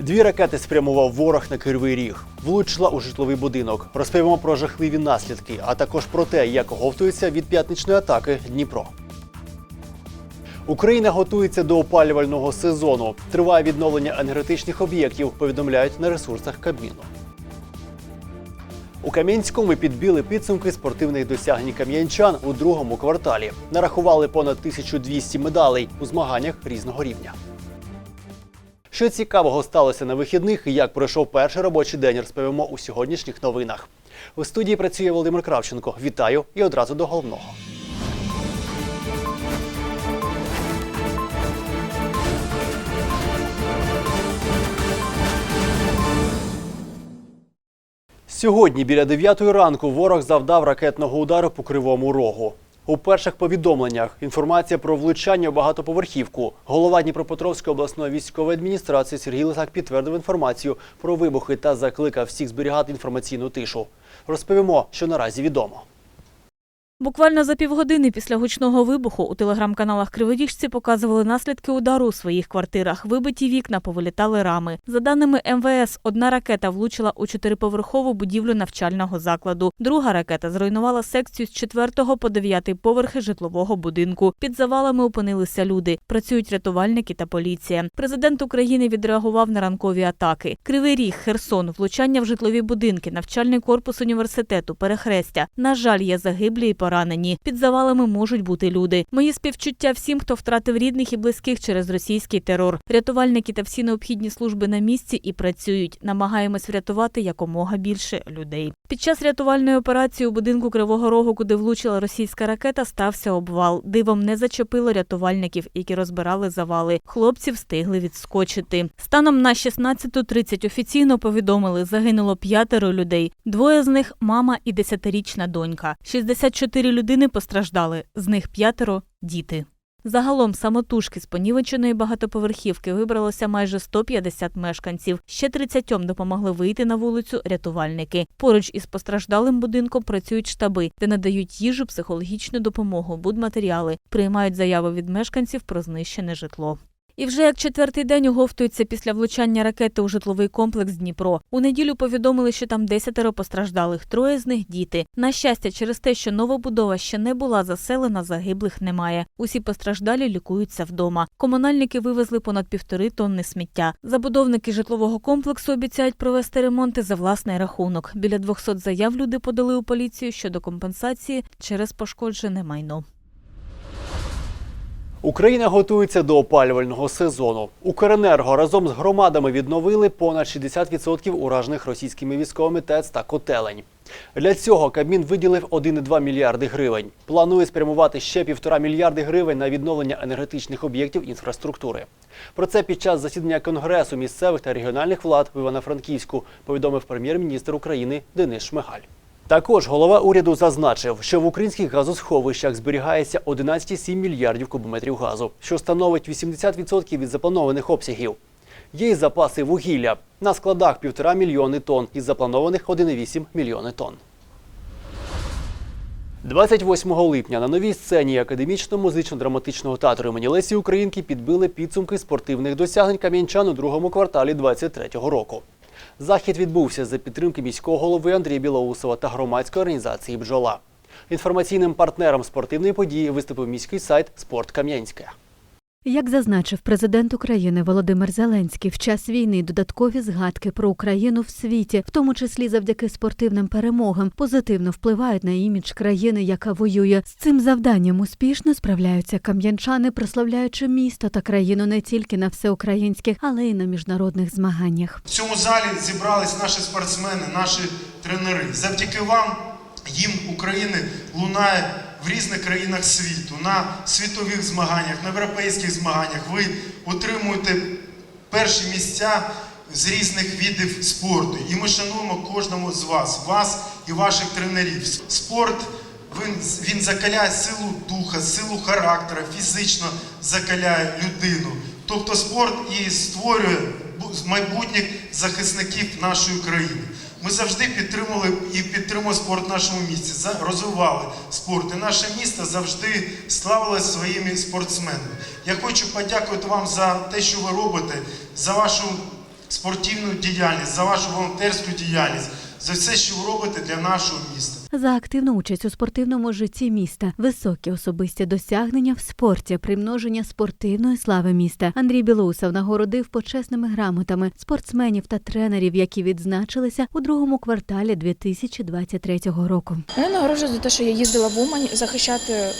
Дві ракети спрямував ворог на Кривий Ріг. Влучила у житловий будинок. Розповімо про жахливі наслідки, а також про те, як оговтується від п'ятничної атаки Дніпро. Україна готується до опалювального сезону. Триває відновлення енергетичних об'єктів, повідомляють на ресурсах Кабміну. У Кам'янському підбили підсумки спортивних досягнень кам'янчан у другому кварталі. Нарахували понад 1200 медалей у змаганнях різного рівня. Що цікавого сталося на вихідних і як пройшов перший робочий день, розповімо у сьогоднішніх новинах. У студії працює Володимир Кравченко. Вітаю і одразу до головного. Сьогодні біля 9 ранку ворог завдав ракетного удару по кривому рогу. У перших повідомленнях інформація про влучання в багатоповерхівку. Голова Дніпропетровської обласної військової адміністрації Сергій Лисак підтвердив інформацію про вибухи та закликав всіх зберігати інформаційну тишу. Розповімо, що наразі відомо. Буквально за півгодини після гучного вибуху у телеграм-каналах Криводіжці показували наслідки удару у своїх квартирах. Вибиті вікна, повилітали рами. За даними МВС, одна ракета влучила у чотириповерхову будівлю навчального закладу. Друга ракета зруйнувала секцію з 4 по 9 поверхи житлового будинку. Під завалами опинилися люди. Працюють рятувальники та поліція. Президент України відреагував на ранкові атаки. Кривий Ріг, Херсон, влучання в житлові будинки, навчальний корпус університету, перехрестя. На жаль, є загиблі і поранені. Під завалами можуть бути люди. Мої співчуття всім, хто втратив рідних і близьких через російський терор. Рятувальники та всі необхідні служби на місці і працюють. Намагаємось врятувати якомога більше людей. Під час рятувальної операції у будинку Кривого Рогу, куди влучила російська ракета, стався обвал. Дивом не зачепило рятувальників, які розбирали завали. Хлопці встигли відскочити. Станом на 16.30 офіційно повідомили, загинуло п'ятеро людей. Двоє з них мама і десятирічна донька. 64 людини постраждали, з них п'ятеро діти. Загалом самотужки з понівеченої багатоповерхівки вибралося майже 150 мешканців. Ще 30 допомогли вийти на вулицю рятувальники. Поруч із постраждалим будинком працюють штаби, де надають їжу, психологічну допомогу, будматеріали, приймають заяви від мешканців про знищене житло. І вже як четвертий день оговтується після влучання ракети у житловий комплекс Дніпро. У неділю повідомили, що там десятеро постраждалих, троє з них діти. На щастя, через те, що новобудова ще не була заселена, загиблих немає. Усі постраждалі лікуються вдома. Комунальники вивезли понад півтори тонни сміття. Забудовники житлового комплексу обіцяють провести ремонти за власний рахунок. Біля 200 заяв люди подали у поліцію щодо компенсації через пошкоджене майно. Україна готується до опалювального сезону. Укренерго разом з громадами відновили понад 60% уражених російськими військовими ТЕЦ та котелень. Для цього Кабмін виділив 1,2 мільярди гривень. Планує спрямувати ще півтора мільярди гривень на відновлення енергетичних об'єктів інфраструктури. Про це під час засідання Конгресу місцевих та регіональних влад в Івано-Франківську повідомив прем'єр-міністр України Денис Шмигаль. Також голова уряду зазначив, що в українських газосховищах зберігається 11,7 мільярдів кубометрів газу, що становить 80% від запланованих обсягів. Є й запаси вугілля на складах 1,5 мільйони тонн із запланованих 1,8 мільйони тонн. 28 липня на новій сцені академічно-музично-драматичного театру імені Лесі Українки підбили підсумки спортивних досягнень кам'янчан у другому кварталі 2023 року. Захід відбувся за підтримки міського голови Андрія Білоусова та громадської організації Бджола. Інформаційним партнером спортивної події виступив міський сайт Спорт Кам'янське. Як зазначив президент України Володимир Зеленський, в час війни додаткові згадки про Україну в світі, в тому числі завдяки спортивним перемогам, позитивно впливають на імідж країни, яка воює. З цим завданням успішно справляються кам'янчани, прославляючи місто та країну не тільки на всеукраїнських, але й на міжнародних змаганнях. В цьому залі зібрались наші спортсмени, наші тренери. Завдяки вам гімн України лунає в різних країнах світу, на світових змаганнях, на європейських змаганнях. Ви отримуєте перші місця з різних видів спорту. І ми шануємо кожному з вас, вас і ваших тренерів. Спорт він, він закаляє силу духа, силу характера, фізично закаляє людину. Тобто спорт і створює бу- майбутніх захисників нашої країни. Ми завжди підтримували і підтримуємо спорт в нашому місті, розвивали спорт. І наше місто завжди славилось своїми спортсменами. Я хочу подякувати вам за те, що ви робите, за вашу спортивну діяльність, за вашу волонтерську діяльність, за все, що ви робите для нашого міста. За активну участь у спортивному житті міста, високі особисті досягнення в спорті, примноження спортивної слави міста. Андрій Білоусов нагородив почесними грамотами спортсменів та тренерів, які відзначилися у другому кварталі 2023 року. Мене нагороджують за те, що я їздила в Умань захищати е,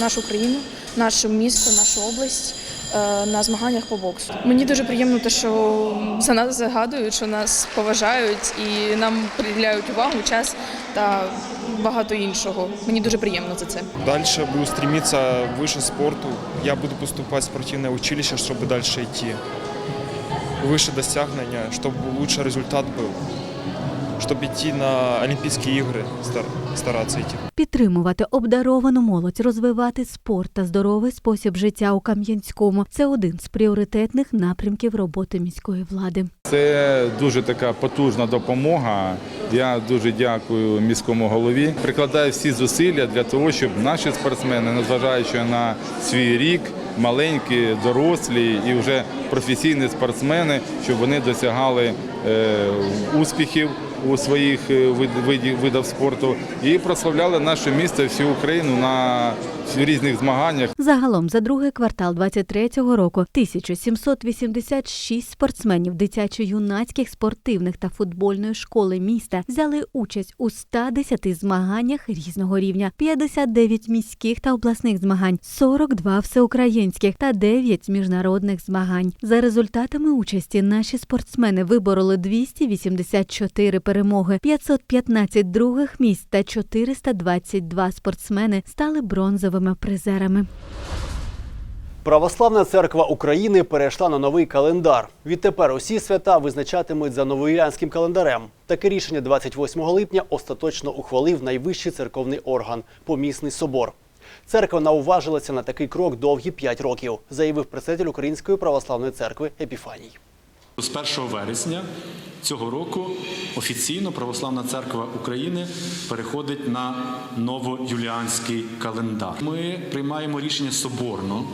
нашу країну, наше місто, нашу область на змаганнях по боксу. Мені дуже приємно те, що за нас загадують, що нас поважають і нам приділяють увагу, час та багато іншого. Мені дуже приємно за це. Дальше буду стремиться выше спорту. Я буду поступать в спортивное училище, чтобы дальше идти. Выше достигнения, чтобы лучший результат был. Чтобы идти на Олимпийские игры, стар- стараться идти. Підтримувати обдаровану молодь, розвивати спорт та здоровий спосіб життя у Кам'янському це один з пріоритетних напрямків роботи міської влади. Це дуже така потужна допомога. Я дуже дякую міському голові. Прикладаю всі зусилля для того, щоб наші спортсмени, незважаючи на свій рік, маленькі, дорослі і вже професійні спортсмени, щоб вони досягали е, успіхів у своїх видів вид- спорту і прославляли наше місто всю Україну на різних змаганнях. Загалом за другий квартал 23-го року 1786 спортсменів дитячо-юнацьких спортивних та футбольної школи міста взяли участь у 110 змаганнях різного рівня, 59 міських та обласних змагань, 42 всеукраїнських та 9 міжнародних змагань. За результатами участі наші спортсмени вибороли 284 перемоги, 515 других місць та 422 спортсмени стали бронзовими призерами. Православна церква України перейшла на новий календар. Відтепер усі свята визначатимуть за новоюліанським календарем. Таке рішення 28 липня остаточно ухвалив найвищий церковний орган помісний собор. Церква науважилася на такий крок довгі 5 років, заявив председатель Української православної церкви Епіфаній. З 1 вересня цього року офіційно Православна Церква України переходить на новоюліанський календар. Ми приймаємо рішення соборно,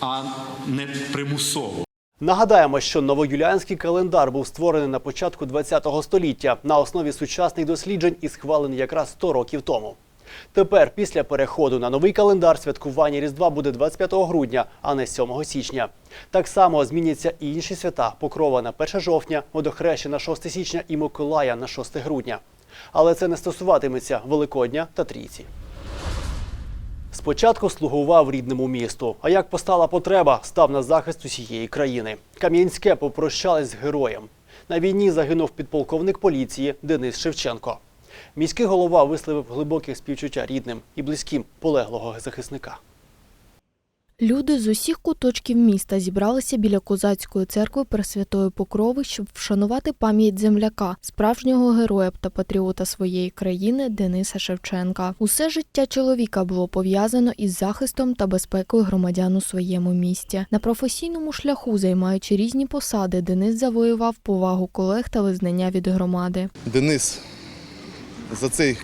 а не примусово. Нагадаємо, що новоюліанський календар був створений на початку ХХ століття на основі сучасних досліджень і схвалений якраз 100 років тому. Тепер, після переходу на новий календар, святкування Різдва буде 25 грудня, а не 7 січня. Так само зміняться і інші свята Покрова на 1 жовтня, Водохреща на 6 січня і Миколая на 6 грудня. Але це не стосуватиметься Великодня та Трійці. Спочатку слугував рідному місту, а як постала потреба, став на захист усієї країни. Кам'янське попрощались з героєм. На війні загинув підполковник поліції Денис Шевченко. Міський голова висловив глибоке співчуття рідним і близьким полеглого захисника. Люди з усіх куточків міста зібралися біля козацької церкви Пресвятої Покрови, щоб вшанувати пам'ять земляка, справжнього героя та патріота своєї країни Дениса Шевченка. Усе життя чоловіка було пов'язано із захистом та безпекою громадян у своєму місті. На професійному шляху, займаючи різні посади, Денис завоював повагу колег та визнання від громади. Денис за цей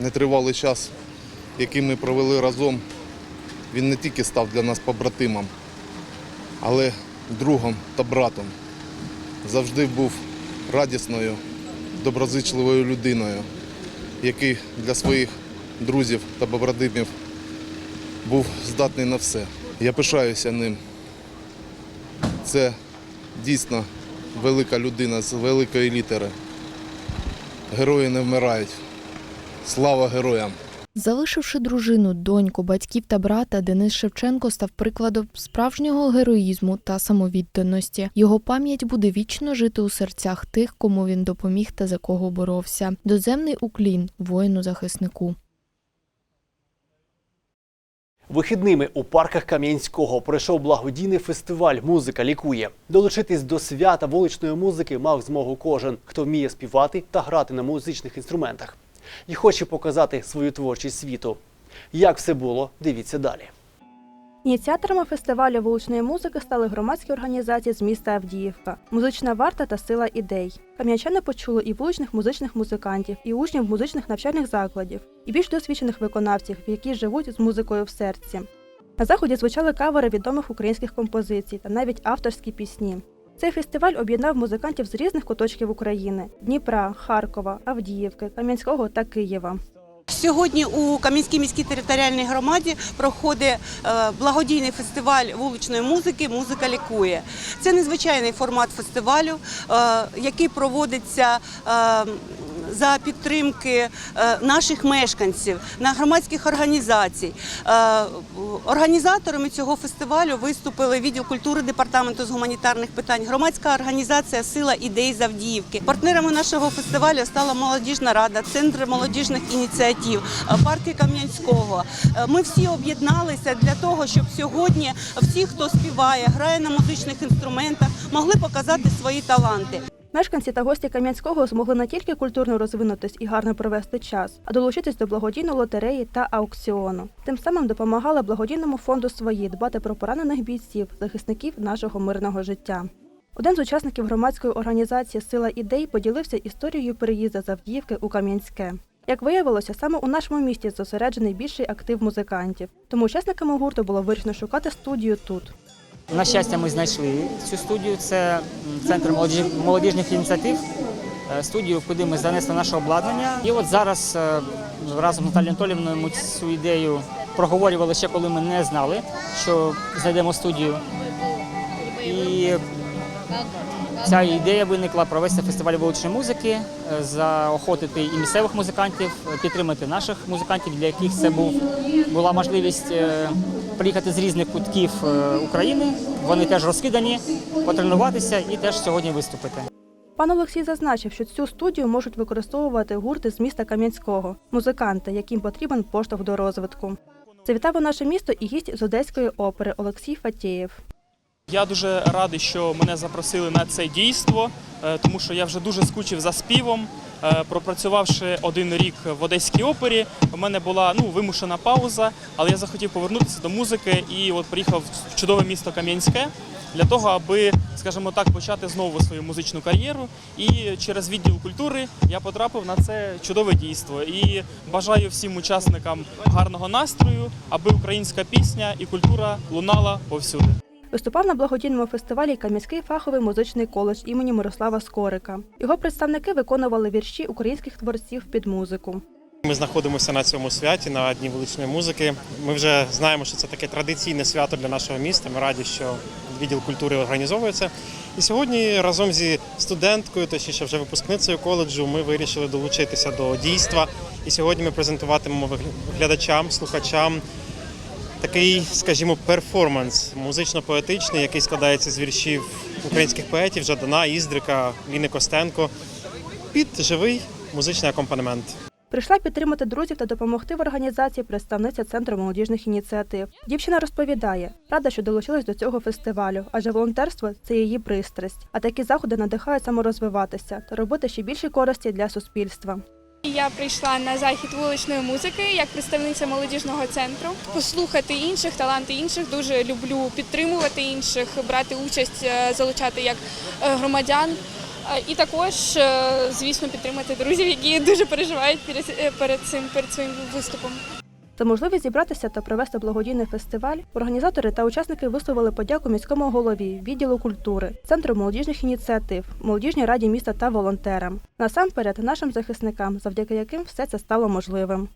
нетривалий час, який ми провели разом, він не тільки став для нас побратимом, але другом та братом. Завжди був радісною, доброзичливою людиною, який для своїх друзів та побратимів був здатний на все. Я пишаюся ним. Це дійсно велика людина з великої літери. Герої не вмирають. Слава героям! Залишивши дружину, доньку, батьків та брата, Денис Шевченко став прикладом справжнього героїзму та самовідданості. Його пам'ять буде вічно жити у серцях тих, кому він допоміг та за кого боровся. Доземний уклін воїну-захиснику. Вихідними у парках Кам'янського пройшов благодійний фестиваль Музика лікує. Долучитись до свята вуличної музики мав змогу кожен, хто вміє співати та грати на музичних інструментах. І хоче показати свою творчість світу. Як все було, дивіться далі. Ініціаторами фестивалю вуличної музики стали громадські організації з міста Авдіївка, музична варта та сила ідей. Кам'янчани почули і вуличних музичних музикантів, і учнів музичних навчальних закладів, і більш досвідчених виконавців, які живуть з музикою в серці. На заході звучали кавери відомих українських композицій та навіть авторські пісні. Цей фестиваль об'єднав музикантів з різних куточків України: Дніпра, Харкова, Авдіївки, Кам'янського та Києва. Сьогодні у Кам'янській міській територіальній громаді проходить е, благодійний фестиваль вуличної музики Музика лікує. Це незвичайний формат фестивалю, е, який проводиться. За підтримки е, наших мешканців, на громадських організацій. Е, Організаторами цього фестивалю виступили відділ культури департаменту з гуманітарних питань, громадська організація Сила ідей з Авдіївки. Партнерами нашого фестивалю стала молодіжна рада, центр молодіжних ініціатив, е, парки Кам'янського. Ми всі об'єдналися для того, щоб сьогодні всі, хто співає, грає на музичних інструментах, могли показати свої таланти. Мешканці та гості Кам'янського змогли не тільки культурно розвинутись і гарно провести час, а долучитись до благодійної лотереї та аукціону. Тим самим допомагали благодійному фонду свої дбати про поранених бійців, захисників нашого мирного життя. Один з учасників громадської організації Сила ідей поділився історією переїзду з Авдіївки у Кам'янське. Як виявилося, саме у нашому місті зосереджений більший актив музикантів, тому учасниками гурту було вирішено шукати студію тут. На щастя, ми знайшли цю студію. Це центр молоді- молодіжних ініціатив. е, Студію, куди ми занесли наше обладнання. І от зараз е, разом з Наталією Анатолівною ми цю ідею проговорювали ще, коли ми не знали, що знайдемо студію. І ця ідея виникла провести фестиваль вуличної музики, е, заохотити і місцевих музикантів, е, підтримати наших музикантів, для яких це був була можливість е, приїхати з різних кутків України. Вони теж розкидані, потренуватися і теж сьогодні виступити. Пан Олексій зазначив, що цю студію можуть використовувати гурти з міста Кам'янського, музиканти, яким потрібен поштовх до розвитку. Завітав у наше місто і гість з Одеської опери Олексій Фатєєв. Я дуже радий, що мене запросили на це дійство, е, тому що я вже дуже скучив за співом. Е, Пропрацювавши один рік в Одеській опері, у мене була ну вимушена пауза, але я захотів повернутися до музики і от приїхав в чудове місто Кам'янське для того, аби, скажімо так, почати знову свою музичну кар'єру. І через відділ культури я потрапив на це чудове дійство. І бажаю всім учасникам гарного настрою, аби українська пісня і культура лунала повсюди. Виступав на благодійному фестивалі Кам'янський фаховий музичний коледж імені Мирослава Скорика. Його представники виконували вірші українських творців під музику. Ми знаходимося на цьому святі на Дні вуличної музики. Ми вже знаємо, що це таке традиційне свято для нашого міста. Ми раді, що відділ культури організовує це. І сьогодні разом зі студенткою, точніше вже випускницею коледжу, ми вирішили долучитися до дійства. І сьогодні ми презентуватимемо глядачам, слухачам такий, скажімо, перформанс музично-поетичний, який складається з віршів українських поетів Жадана, Іздрика, Ліни Костенко під живий музичний акомпанемент. Прийшла підтримати друзів та допомогти в організації представниця центру молодіжних ініціатив. Дівчина розповідає, рада, що долучилась до цього фестивалю, адже волонтерство це її пристрасть. А такі заходи надихають саморозвиватися та робити ще більше користі для суспільства. Я прийшла на захід вуличної музики як представниця молодіжного центру. Послухати інших, таланти інших. Дуже люблю підтримувати інших, брати участь, е, залучати як е, громадян. Е, І також, звісно, підтримати друзів, які дуже переживають перед цим перед своїм виступом. За можливість зібратися та провести благодійний фестиваль організатори та учасники висловили подяку міському голові, відділу культури, центру молодіжних ініціатив, молодіжній раді міста та волонтерам. Насамперед нашим захисникам, завдяки яким все це стало можливим.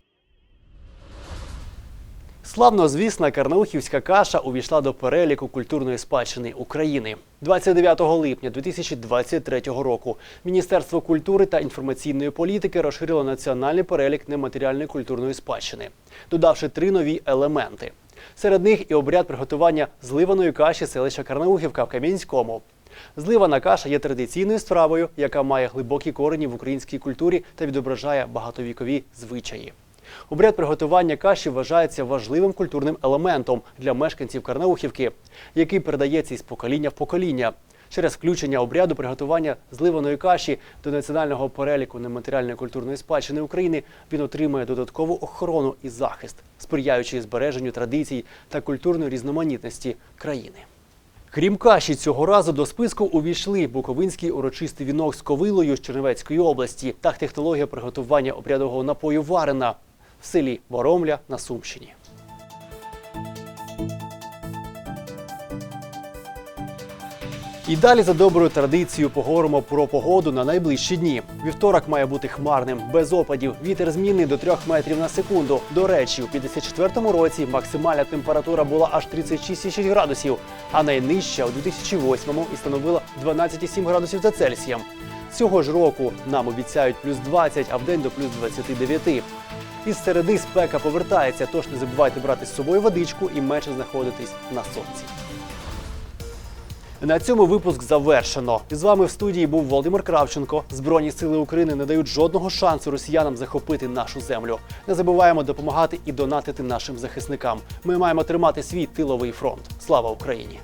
Славно звісна карнаухівська каша увійшла до переліку культурної спадщини України. 29 липня 2023 року Міністерство культури та інформаційної політики розширило національний перелік нематеріальної культурної спадщини, додавши три нові елементи. Серед них і обряд приготування зливаної каші селища Карнаухівка в Кам'янському. Зливана каша є традиційною стравою, яка має глибокі корені в українській культурі та відображає багатовікові звичаї. Обряд приготування каші вважається важливим культурним елементом для мешканців Карнаухівки, який передається із покоління в покоління. Через включення обряду приготування зливаної каші до національного переліку нематеріальної культурної спадщини України він отримує додаткову охорону і захист, сприяючи збереженню традицій та культурної різноманітності країни. Крім каші, цього разу до списку увійшли буковинський урочистий вінок з ковилою з Чернівецької області та технологія приготування обрядового напою варена в селі Воромля на Сумщині. І далі за доброю традицією поговоримо про погоду на найближчі дні. Вівторок має бути хмарним, без опадів. Вітер змінний до 3 метрів на секунду. До речі, у 54-му році максимальна температура була аж 36,6 градусів, а найнижча у 2008-му і становила 12,7 градусів за Цельсієм. Цього ж року нам обіцяють плюс 20, а вдень до плюс 29. Із середи спека повертається, тож не забувайте брати з собою водичку і менше знаходитись на сонці. На цьому випуск завершено. З вами в студії був Володимир Кравченко. Збройні сили України не дають жодного шансу росіянам захопити нашу землю. Не забуваємо допомагати і донатити нашим захисникам. Ми маємо тримати свій тиловий фронт. Слава Україні!